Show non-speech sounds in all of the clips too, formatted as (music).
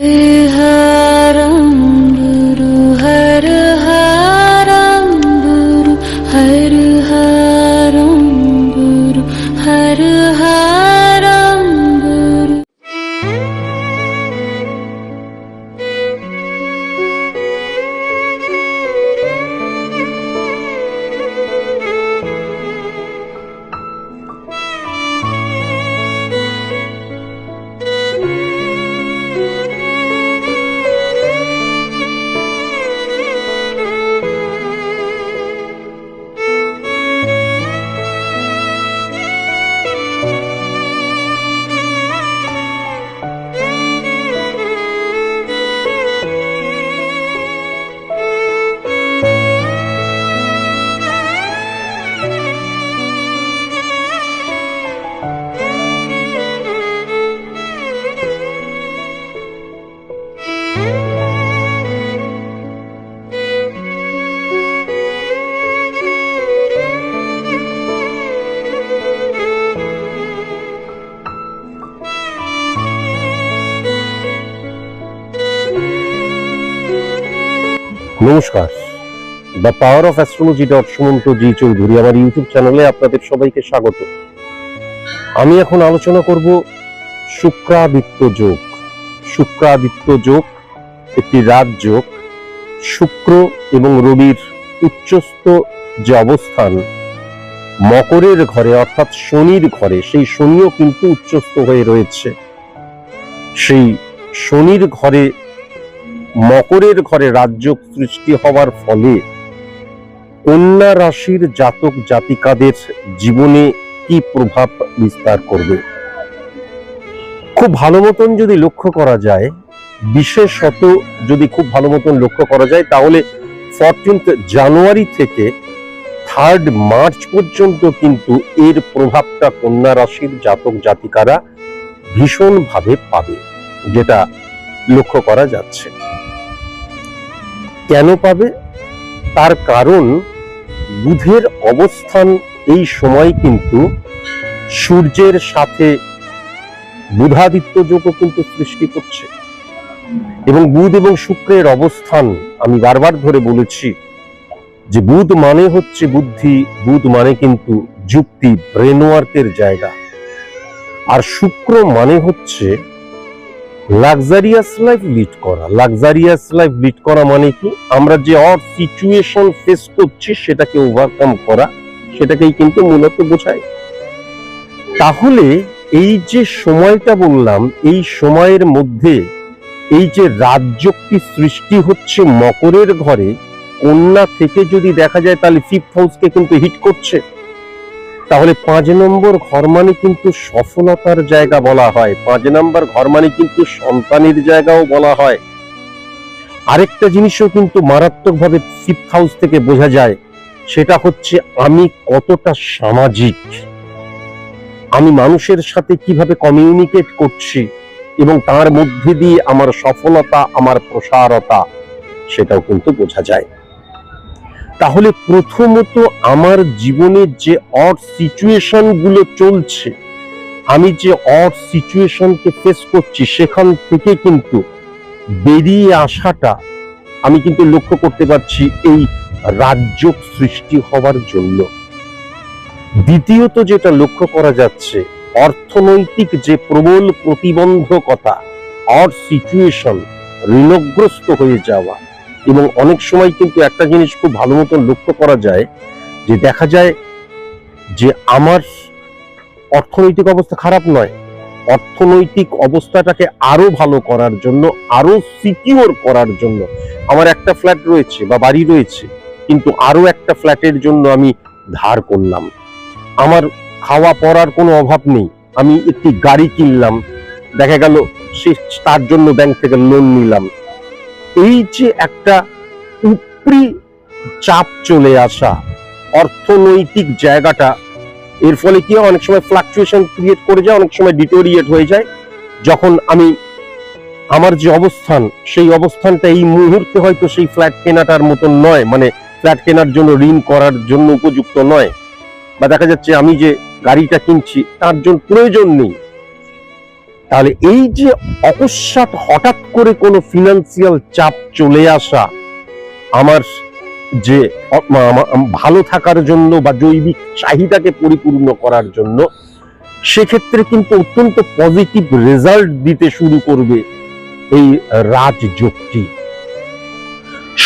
Hey. নমস্কার। The power of astrology dot Sumanta G Chowdhury আমার YouTube চ্যানেলে আপনাদের সবাইকে স্বাগত। আমি এখন আলোচনা করব শুক্রাদিত্য যোগ। শুক্রাদিত্য যোগ একটি রাজ যোগ। শুক্র এবং রবির উচ্চস্থ যে অবস্থান, মকরের ঘরে অর্থাৎ শনির ঘরে, সেই শনিও কিন্তু উচ্চস্থ হয়ে রয়েছে। সেই শনির ঘরে মকরের ঘরে রাজ্য সৃষ্টি হওয়ার ফলে কন্যা রাশির জাতক জাতিকাদের জীবনে কি প্রভাব বিস্তার করবে? খুব ভালো মতন যদি লক্ষ্য করা যায়, বিশেষত যদি খুব ভালো মতন লক্ষ্য করা যায়, তাহলে ফরটিন্থ জানুয়ারি থেকে থার্ড মার্চ পর্যন্ত কিন্তু এর প্রভাবটা কন্যা রাশির জাতক জাতিকারা ভীষণভাবে পাবে, যেটা লক্ষ্য করা যাচ্ছে। কেন পাবে? তার কারণ বুধের অবস্থান এই সময় কিন্তু সূর্যের সাথে বুধাদিত্য যোগও কিন্তু সৃষ্টি করছে। এবং বুধ এবং শুক্রের অবস্থান আমি বারবার ধরে বলেছি যে বুধ মানে হচ্ছে বুদ্ধি, বুধ মানে কিন্তু যুক্তি, ব্রেনওয়ার্কের জায়গা। আর শুক্র মানে হচ্ছে লাক্সারিয়াস লাইফ লিড করা। লাক্সারিয়াস লাইফ লিড করা মানে কি? আমরা যে অড সিচুয়েশন ফেস করছি, সেটাকে ওভারকাম করা, সেটাকেই কিন্তু মূলত বোঝায়। তাহলে এই যে সময়টা বললাম, এই সময়ের মধ্যে এই যে রাজ্যটি সৃষ্টি হচ্ছে মকরের ঘরে, কন্যা থেকে যদি দেখা যায়, তাহলে ফিফথ হাউসকে কিন্তু হিট করছে। তাহলে পাঁচ নম্বর ঘর মানে কিন্তু সফলতার জায়গা বলা হয়। পাঁচ নম্বর ঘর মানে কিন্তু সন্তানের জায়গাও বলা হয়। আরেকটা জিনিসও কিন্তু মারাত্মকভাবে ফিফথ হাউস থেকে বোঝা যায়, সেটা হচ্ছে আমি কতটা সামাজিক। আমি মানুষের সাথে কীভাবে কমিউনিকেট করছি এবং তার মধ্যে দিয়ে আমার সফলতা, আমার প্রসারতা, সেটাও কিন্তু বোঝা যায়। তাহলে প্রথমত আমার জীবনের যে অড সিচুয়েশনগুলো চলছে, আমি যে অড সিচুয়েশনকে ফেস করছি, সেখান থেকে কিন্তু বেরিয়ে আসাটা আমি কিন্তু লক্ষ্য করতে পারছি এই রাজ্য সৃষ্টি হওয়ার জন্য। দ্বিতীয়ত যেটা লক্ষ্য করা যাচ্ছে, অর্থনৈতিক যে প্রবল প্রতিবন্ধকতা অড সিচুয়েশন ঋণগ্রস্ত হয়ে যাওয়া এবং অনেক সময় কিন্তু একটা জিনিস খুব ভালো মতন লক্ষ্য করা যায়, যে দেখা যায় যে আমার অর্থনৈতিক অবস্থা খারাপ নয়, অর্থনৈতিক অবস্থাটাকে আরও ভালো করার জন্য, আরও সিকিউর করার জন্য আমার একটা ফ্ল্যাট রয়েছে বা বাড়ি রয়েছে, কিন্তু আরও একটা ফ্ল্যাটের জন্য আমি ধার করলাম। আমার খাওয়া পড়ার কোনো অভাব নেই, আমি একটি গাড়ি কিনলাম, দেখা গেল সে তার জন্য ব্যাংক থেকে লোন নিলাম। এই যে একটা উপরি চাপ চলে আসা অর্থনৈতিক জায়গাটা, এর ফলে কি অনেক সময় ফ্লাকচুয়েশন ক্রিয়েট করে যায়, অনেক সময় ডিটোরিয়েট হয়ে যায়। যখন আমি আমার যে অবস্থান, সেই অবস্থানটা এই মুহূর্তে হয়তো সেই ফ্ল্যাট কেনাটার মতন নয় মানে ফ্ল্যাট কেনার জন্য ঋণ করার জন্য উপযুক্ত নয়। বা দেখা যাচ্ছে আমি যে গাড়িটা কিনছি, তার জন্য প্রয়োজন নেই। তাহলে এই যে অকস্মাৎ হঠাৎ করে কোনো ফিনান্সিয়াল চাপ চলে আসা, আমার যে ভালো থাকার জন্য বা জৈবিক চাহিদাকে পরিপূর্ণ করার জন্য, সেক্ষেত্রে কিন্তু অত্যন্ত পজিটিভ রেজাল্ট দিতে শুরু করবে এই রাজযোগটি।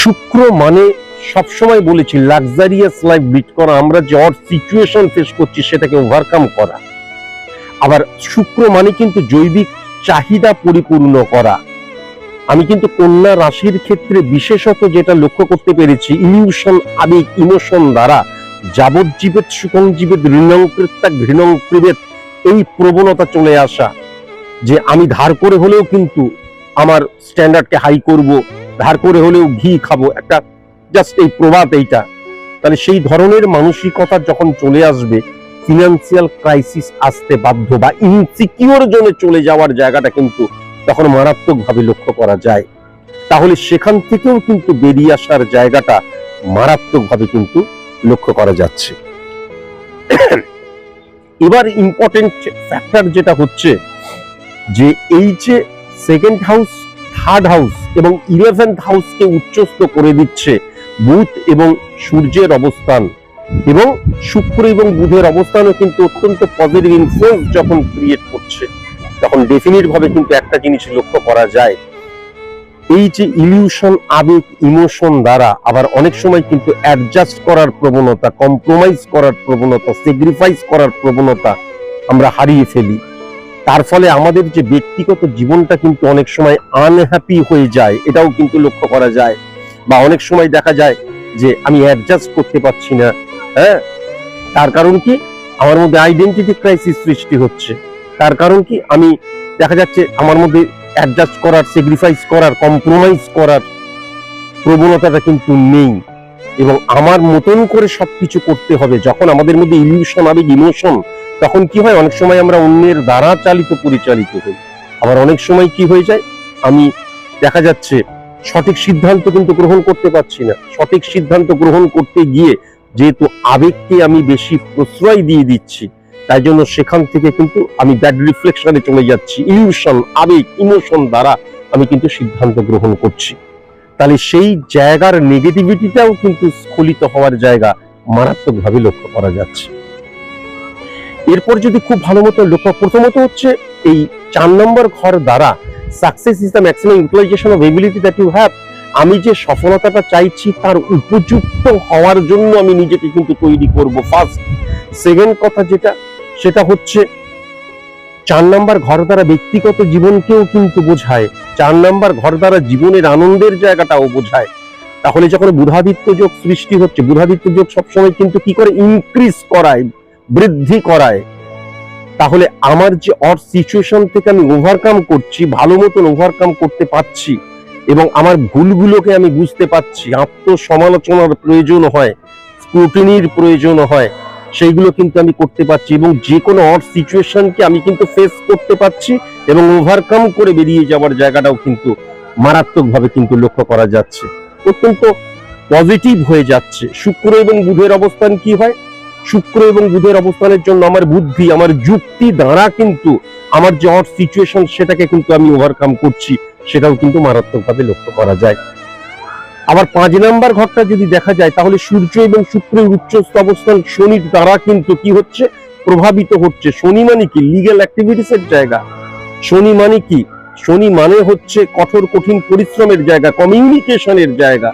শুক্র মানে সবসময় বলেছি লাক্সারিয়াস লাইফ লিড করা। আমরা যে অর সিচুয়েশন ফেস করছি, সেটাকে ওভারকাম করা। আবার শুক্র মানে কিন্তু জৈবিক চাহিদা পরিপূর্ণ করা। আমি কিন্তু কন্যা রাশির ক্ষেত্রে বিশেষত যেটা লক্ষ্য করতে পেরেছি ইলিউশন আবেগ, ইমোশন দ্বারা যাবজ্জীবের সুখং জীবের ঋণং কৃত্যা ঘৃণং কৃবেত এই প্রবণতা চলে আসা। যে আমি ধার করে হলেও কিন্তু আমার স্ট্যান্ডার্ডকে হাই করব, ধার করে হলেও ঘি খাব, একটা জাস্ট এই প্রবাদ এইটা। তাহলে সেই ধরনের মানসিকতা যখন চলে আসবে ফিনান্সিয়াল ক্রাইসিস আসতে বাধ্য বা ইনসিকিউর জোনে চলে যাওয়ার জায়গাটা কিন্তু তখন মারাত্মকভাবে লক্ষ্য করা যায়। তাহলে সেখান থেকেও কিন্তু বেরিয়ে আসার জায়গাটা মারাত্মকভাবে কিন্তু লক্ষ্য করা যাচ্ছে। এবার ইম্পর্টেন্ট ফ্যাক্টর যেটা হচ্ছে যে এই যে সেকেন্ড হাউস থার্ড হাউস এবং ইলেভেন্থ হাউসকে উচ্চস্থ করে দিচ্ছে বুথ এবং সূর্যের অবস্থান এবং শুক্র এবং বুধের অবস্থানও কিন্তু অত্যন্ত পজিটিভ ইনফ্লুয়েন্স যখন ক্রিয়েট করছে, তখন ডেফিনিট ভাবে কিন্তু একটা জিনিস লক্ষ্য করা যায়। এই যে ইলিউশন আবেগ ইমোশন দ্বারা আবার অনেক সময় কিন্তু অ্যাডজাস্ট করার প্রবণতা কম্প্রোমাইজ করার প্রবণতা স্যাক্রিফাইস করার প্রবণতা আমরা হারিয়ে ফেলি। তার ফলে আমাদের যে ব্যক্তিগত জীবনটা কিন্তু অনেক সময় আনহ্যাপি হয়ে যায়, এটাও কিন্তু লক্ষ্য করা যায়। বা অনেক সময় দেখা যায় যে আমি অ্যাডজাস্ট করতে পারছি না হ্যাঁ? তার কারণ কি? আমার মধ্যে আইডেন্টিটি ক্রাইসিস সৃষ্টি হচ্ছে। তার কারণ কি? আমি দেখা যাচ্ছে আমার মধ্যে অ্যাডজাস্ট করার স্যাক্রিফাইস করার কম্প্রোমাইজ করার প্রবণতাটা কিন্তু নেই। এবং আমার মতন করে সবকিছু করতে হবে। যখন আমাদের মধ্যে ইলিউশন আবেগ ইমোশন তখন কি হয়? অনেক সময় আমরা অন্যের দ্বারা চালিত, পরিচালিত হই। আবার অনেক সময় কি হয়ে যায়? আমি দেখা যাচ্ছে সঠিক সিদ্ধান্ত কিন্তু গ্রহণ করতে পারছি না। সঠিক সিদ্ধান্ত গ্রহণ করতে গিয়ে যেহেতু আবেগকে আমি বেশি প্রশ্রয় দিয়ে দিচ্ছি, তাই জন্য সেখান থেকে কিন্তু আমি ব্যাড রিফ্লেকশনে চলে যাচ্ছি। ইলিউশন আবেগ ইমোশন দ্বারা আমি কিন্তু সিদ্ধান্ত গ্রহণ করছি। তাহলে সেই জায়গার নেগেটিভিটিটাও কিন্তু স্খলিত হওয়ার জায়গা মারাত্মকভাবে লক্ষ্য করা যাচ্ছে। এরপর যদি খুব ভালো মতো লক্ষ্য, প্রথমত হচ্ছে এই চার নম্বর ঘর দ্বারা success is the maximum utilization of ability that you have আমি যে সফলতাটা চাইছি তার উপযুক্ত হওয়ার জন্য আমি নিজেকে কিন্তু তৈরি করব। ফার্স্ট সেকেন্ড কথা যেটা, সেটা হচ্ছে চার নাম্বার ঘর দ্বারা ব্যক্তিগত জীবনকেও কিন্তু বোঝায়। চার নাম্বার ঘর দ্বারা জীবনের আনন্দের জায়গাটাও বোঝায়। তাহলে যখন বুধাদিত্য যোগ সৃষ্টি হচ্ছে, বুধাদিত্য যোগ সবসময় কিন্তু কি করে? ইনক্রিজ করায়, বৃদ্ধি করায়। তাহলে আমার যে অর সিচুয়েশন থেকে আমি ওভারকাম করছি, ভালো মতন ওভারকাম করতে পারছি এবং আমার ভুলগুলোকে আমি বুঝতে পারছি। আত্মসমালোচনার প্রয়োজন হয় স্ক্রুটিনির প্রয়োজন হয়, সেইগুলো কিন্তু আমি করতে পারছি এবং যে কোনো অড সিচুয়েশনকে আমি কিন্তু ফেস করতে পারছি এবং ওভারকাম করে বেরিয়ে যাওয়ার জায়গাটাও কিন্তু মারাত্মকভাবে কিন্তু লক্ষ্য করা যাচ্ছে। অত্যন্ত পজিটিভ হয়ে যাচ্ছে। শুক্র এবং বুধের অবস্থান কি হয়? শুক্র এবং বুধের অবস্থানের জন্য আমার বুদ্ধি, আমার যুক্তি দ্বারা কিন্তু আমার যে অড সিচুয়েশন সেটাকে কিন্তু আমি ওভারকাম করছি। সেটাও কিন্তু মারাত্মকভাবে লক্ষ্য করা যায়। আবার পাঁচ নাম্বার ঘরটা যদি দেখা যায়, তাহলে সূর্য এবং শুক্রের উচ্চস্থ অবস্থান শনির দ্বারা কিন্তু কি হচ্ছে? প্রভাবিত হচ্ছে। শনি মানে কি? লিগ্যাল অ্যাক্টিভিটিস এর জায়গা। শনি মানে কি? শনি মানে হচ্ছে কঠোর কঠিন পরিশ্রমের জায়গা কমিউনিকেশনের জায়গা।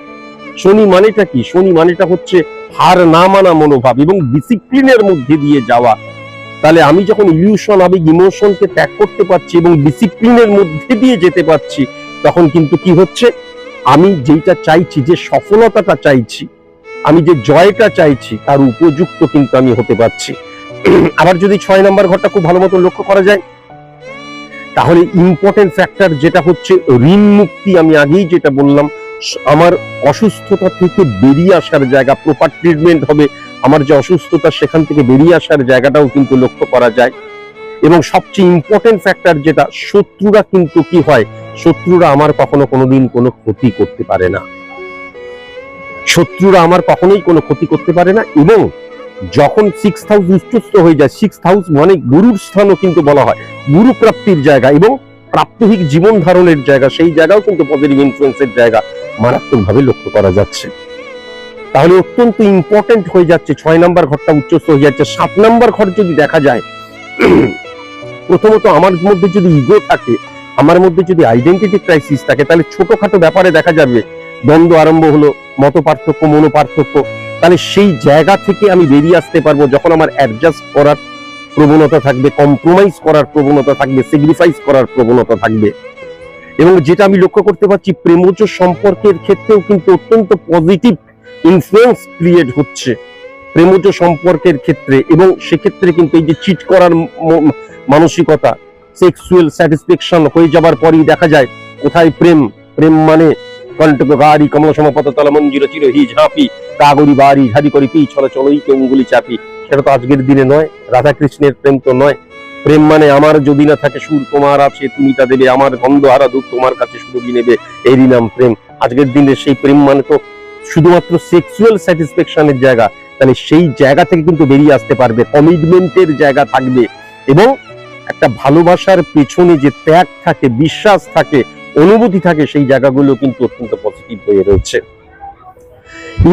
শনি মানেটা কি? শনি মানেটা হচ্ছে হার না মানা মনোভাব এবং ডিসিপ্লিনের মধ্যে দিয়ে যাওয়া। তাহলে আমি যখন ইলিউশন আবেগ ইমোশনকে ত্যাগ করতে পারছি এবং ডিসিপ্লিনের মধ্যে দিয়ে যেতে পারছি, তখন কিন্তু কি হচ্ছে? আমি যেটা চাইছি, যে সফলতাটা চাইছি, আমি যে জয়টা চাইছি, তার উপযুক্ত কিন্তু আমি হতে পারছি। (clears throat) আবার যদি ছয় নম্বর ঘরটা খুব ভালো মতো লক্ষ্য করা যায়, তাহলে ইম্পর্টেন্ট ফ্যাক্টর যেটা হচ্ছে, ঋণ মুক্তি আমি আগেই যেটা বললাম, আমার অসুস্থতা থেকে বেরিয়ে আসার জায়গা প্রপার ট্রিটমেন্ট হবে আমার যে অসুস্থতা সেখান থেকে বেরিয়ে আসার জায়গাটাও কিন্তু লক্ষ্য করা যায়। এবং সবচেয়ে ইম্পর্টেন্ট ফ্যাক্টর যেটা, শত্রুরা কিন্তু কি হয়? শত্রুরা আমার কখনো কোনোদিন কোনো ক্ষতি করতে পারে না। শত্রুরা আমার কখনোই কোনো ক্ষতি করতে পারে না এবং যখন সিক্স হাউস উচ্চস্থ হয়ে যায় সিক্স হাউস মানে গুরুর স্থানও কিন্তু বলা হয়। গুরু প্রাপ্তির জায়গা এবং প্রাত্যহিক জীবন ধারণের জায়গা, সেই জায়গাও কিন্তু পজিটিভ ইনফ্লুয়েন্সের জায়গা মারাত্মকভাবে লক্ষ্য করা যাচ্ছে। তাহলে অত্যন্ত ইম্পর্টেন্ট হয়ে যাচ্ছে। ছয় নম্বর ঘরটা উচ্চস্থ হয়ে যাচ্ছে। সাত নম্বর ঘর যদি দেখা যায়, প্রথমত আমার মধ্যে যদি ইগো থাকে, আমার মধ্যে যদি আইডেন্টিটি ক্রাইসিস থাকে, তাহলে ছোটখাটো ব্যাপারে দেখা যাবে, দ্বন্দ্ব আরম্ভ হলো মত পার্থক্য মনো পার্থক্য তাহলে সেই জায়গা থেকে আমি বেরিয়ে আসতে পারব যখন আমার অ্যাডজাস্ট করার প্রবণতা থাকবে কম্প্রোমাইজ করার প্রবণতা থাকবে স্যাক্রিফাইস করার প্রবণতা থাকবে। এবং যেটা আমি লক্ষ্য করতে পারছি, প্রেমজ সম্পর্কের ক্ষেত্রেও কিন্তু অত্যন্ত পজিটিভ ইনফ্লুয়েন্স ক্রিয়েট হচ্ছে প্রেমজ সম্পর্কের ক্ষেত্রে এবং সেক্ষেত্রে কিন্তু এই যে চিট করার মানসিকতা সেক্সুয়াল স্যাটিসফ্যাকশন হয়ে যাবার পরই দেখা যায় কোথায় প্রেম প্রেম মানে কণ্টক কমল সমপত তল মঞ্জির চির হি ঝাঁপি কাগরি বাড়ি ঝাড়ি করি পি ছল চলই কে উঙ্গুলি চাপি। সেটা তো আজকের দিনে নয় রাধা প্রেম তো নয়। প্রেম মানে আমার যদি না থাকে সুর, তোমার আছে তুমি তা দেবে, আমার গন্ধ হারা দুধ তোমার কাছে সুরভি নেবে, এরই নাম প্রেম। আজকের দিনে সেই প্রেম মানে তো শুধুমাত্র সেক্সুয়াল স্যাটিসফ্যাকশনের জায়গা তাহলে সেই জায়গা থেকে কিন্তু বেরিয়ে আসতে পারবে কমিটমেন্টের জায়গা থাকবে এবং একটা ভালোবাসার পেছনে যে ত্যাগ থাকে, বিশ্বাস থাকে, অনুভূতি থাকে, সেই জায়গাগুলো কিন্তু অত্যন্ত পজিটিভ হয়ে রয়েছে।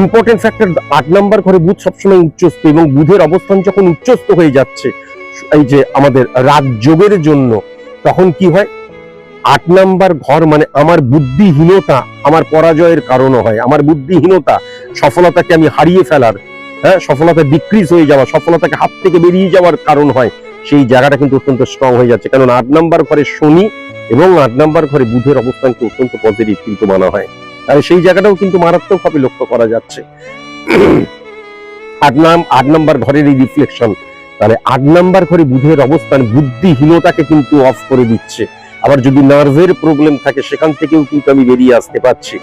ইম্পর্টেন্ট ফ্যাক্টর আট নাম্বার ঘরে বুধ সবসময় উচ্চস্থ এবং বুধের অবস্থান যখন উচ্চস্থ হয়ে যাচ্ছে, এই যে আমাদের রাজযোগের জন্য, তখন কি হয়? আট নাম্বার ঘর মানে আমার বুদ্ধিহীনতা, আমার পরাজয়ের কারণও হয়। আমার বুদ্ধিহীনতা, সফলতাকে আমি হারিয়ে ফেলার হ্যাঁ সফলতা ডিক্রিজ হয়ে যাওয়া, সফলতাকে হাত থেকে বেরিয়ে যাওয়ার কারণ হয়। সেই জায়গাটা কিন্তু অত্যন্ত স্ট্রং হয়ে যাচ্ছে। কারণ আট নাম্বার ঘরে শনি এবং আট নাম্বার ঘরে বুধের অবস্থানকে অত্যন্ত পজিটিভ কিন্তু মানা হয়। তাহলে সেই জায়গাটাও কিন্তু মারাত্মকভাবে লক্ষ্য করা যাচ্ছে। আট নাম, আট নাম্বার ঘরের এই রিফ্লেকশন তাহলে আট নাম্বার ঘরে বুধের অবস্থান বুদ্ধিহীনতাকে কিন্তু অফ করে দিচ্ছে। আবার যদি নার্ভের প্রবলেম থাকে, সেখান থেকেও কিন্তু আমি বেরিয়ে আসতে পারছি।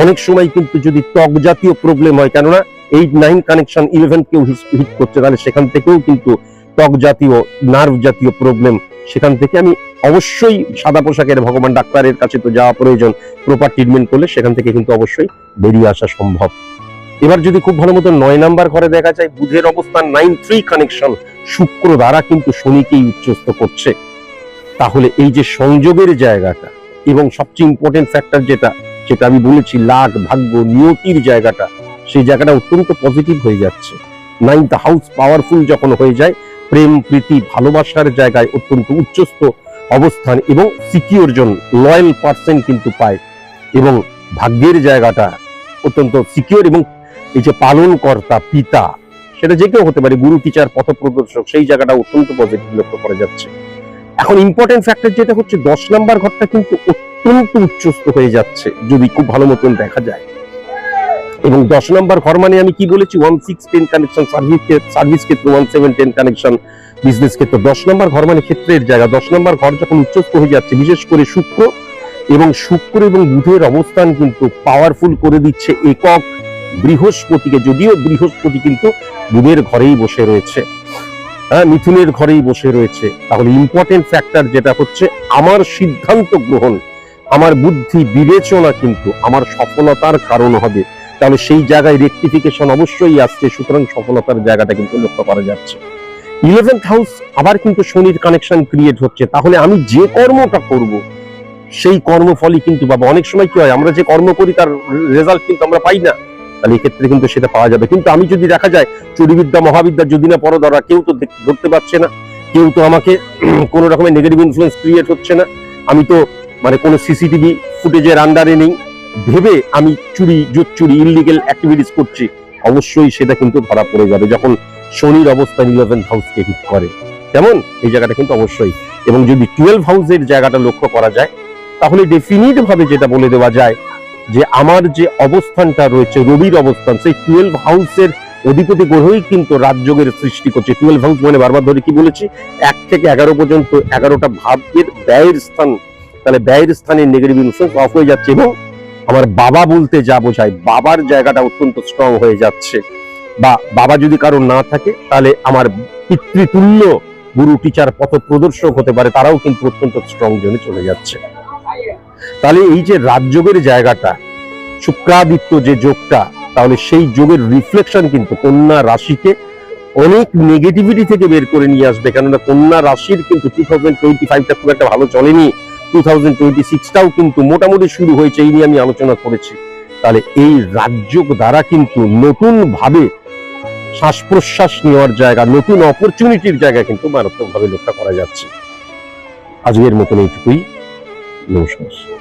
অনেক সময় কিন্তু যদি ত্বক জাতীয় প্রবলেম হয়, কেননা এইট নাইন কানেকশন ইলেভেন কেউ হিট করছে, তাহলে সেখান থেকেও কিন্তু ত্বক জাতীয় নার্ভ জাতীয় প্রবলেম সেখান থেকে আমি অবশ্যই সাদা পোশাকের ভগবান ডাক্তারের কাছে তো যাওয়া প্রয়োজন প্রপার ট্রিটমেন্ট করলে সেখান থেকে কিন্তু অবশ্যই বেরিয়ে আসা সম্ভব। এবার যদি খুব ভালো মতো নয় নাম্বার ঘরে দেখা যায়, বুধের অবস্থান নাইন থ্রি কানেকশন শুক্র দ্বারা কিন্তু শনিকেই উচ্চস্থ করছে। তাহলে এই যে সংযোগের জায়গাটা এবং সবচেয়ে ইম্পর্টেন্ট ফ্যাক্টর যেটা যেটা আমি বলেছি লাখ ভাগ্য, নিয়তির জায়গাটা, সেই জায়গাটা অত্যন্ত পজিটিভ হয়ে যাচ্ছে। নাইন্থ হাউস পাওয়ারফুল যখন হয়ে যায়, প্রেম, প্রীতি, ভালোবাসার জায়গায় অত্যন্ত উচ্চস্থ অবস্থান এবং সিকিউর জন লয়াল পার্সন কিন্তু পায়। এবং ভাগ্যের জায়গাটা অত্যন্ত সিকিউর এবং এই যে পালনকর্তা, পিতা, সেটা যে কেউ হতে পারে, গুরু টিচার পথপ্রদর্শক, সেই জায়গাটা অত্যন্ত পজিটিভ লক্ষ্য করা যাচ্ছে। এখন ইম্পর্টেন্ট ফ্যাক্টর যেটা হচ্ছে, দশ নাম্বার ঘরটা কিন্তু অত্যন্ত উচ্চস্থ হয়ে যাচ্ছে, যদি খুব ভালো মতন দেখা যায়। এবং দশ নম্বর ঘর মানে আমি কি বলেছি? One six ten connection service service ক্ষেত্রে one seven ten connection business ক্ষেত্র। দশ নম্বর ঘর মানে ক্ষেত্রের জায়গা। দশ নম্বর ঘর যখন উচ্চস্থ হয়ে যাচ্ছে, বিশেষ করে শুক্র এবং শুক্র এবং বুধের অবস্থান কিন্তু পাওয়ারফুল করে দিচ্ছে একক বৃহস্পতিকে, যদিও বৃহস্পতি কিন্তু বুধের ঘরেই বসে রয়েছে। মিথুনের ঘরেই বসে রয়েছে। তাহলে ইম্পর্টেন্ট ফ্যাক্টর যেটা হচ্ছে আমার সিদ্ধান্ত গ্রহণ, আমার বুদ্ধি বিবেচনা কিন্তু আমার সফলতার কারণ হবে। তাহলে সেই জায়গায় রেকটিফিকেশন অবশ্যই আসছে, সুতরাং সফলতার জায়গাটা কিন্তু লক্ষ্য করা যাচ্ছে। ইলেভেন্থ হাউস আবার কিন্তু শনির কানেকশন ক্রিয়েট হচ্ছে। তাহলে আমি যে কর্মটা করব, সেই কর্মফলই কিন্তু পাবো অনেক সময় কি হয়, আমরা যে কর্ম করি তার রেজাল্ট কিন্তু আমরা পাই না। তাহলে এক্ষেত্রে কিন্তু সেটা পাওয়া যাবে। কিন্তু আমি যদি দেখা যায় চুরিবিদ্যা, মহাবিদ্যা যদি না পড়ো, ধরা কেউ তো ধরতে পারছে না, কেউ তো আমাকে (clears throat) কোনো রকমের নেগেটিভ ইনফ্লুয়েন্স ক্রিয়েট হচ্ছে না। আমি তো মানে কোনো সিসিটিভি ফুটেজের আন্ডারে নেই। ভেবে আমি চুরি জোর চুরি ইলিগেল অ্যাক্টিভিটিস করছি, অবশ্যই সেটা কিন্তু ধরা পড়ে যাবে যখন শনির অবস্থান ইলেভেন হাউসকে হিট করে। কেমন? এই জায়গাটা কিন্তু অবশ্যই। এবং যদি টুয়েলভ হাউসের জায়গাটা লক্ষ্য করা যায়, তাহলে ডেফিনিট ভাবে যেটা বলে দেওয়া যায় যে আমার যে অবস্থানটা রয়েছে, রবির অবস্থান, সেই টুয়েলভ হাউসের অধিপতি গ্রহই কিন্তু রাজযোগের সৃষ্টি করছে। টুয়েলভ হাউস মানে বারবার ধরে কি বলেছি? এক থেকে এগারো পর্যন্ত এগারোটা ভাবের ব্যয়ের স্থান। তাহলে ব্যয়ের স্থানে নেগেটিভ ইনফ্লুয়েন্স অফ হয়ে যাচ্ছে এবং আমার বাবা বলতে যা বোঝায়, বাবার জায়গাটা অত্যন্ত স্ট্রং হয়ে যাচ্ছে। বা বাবা যদি কারও না থাকে, তাহলে আমার পিতৃতুল্য গুরু টিচার পথ প্রদর্শক হতে পারে, তারাও কিন্তু অত্যন্ত স্ট্রং জোনে চলে যাচ্ছে। তাহলে এই যে রাজযোগের জায়গাটা, শুক্রাদিত্য যে যোগটা, তাহলে সেই যোগের রিফ্লেকশন কিন্তু কন্যা রাশিকে অনেক নেগেটিভিটি থেকে বের করে নিয়ে আসবে। কেননা কন্যা রাশির কিন্তু টু থাউজেন্ড টোয়েন্টি ফাইভটা খুব একটা ভালো চলেনি। টু থাউজেন্ড টোয়েন্টি সিক্সটাও কিন্তু মোটামুটি শুরু হয়েছে, এই নিয়ে আমি আলোচনা করেছি। তাহলে এই রাজ্য দ্বারা কিন্তু নতুন ভাবে শ্বাস প্রশ্বাস নেওয়ার জায়গা, নতুন অপরচুনিটির জায়গা কিন্তু মারাত্মক ভাবে লক্ষ্য করা যাচ্ছে। আজকের মতন এইটুকুই। নমস্কার।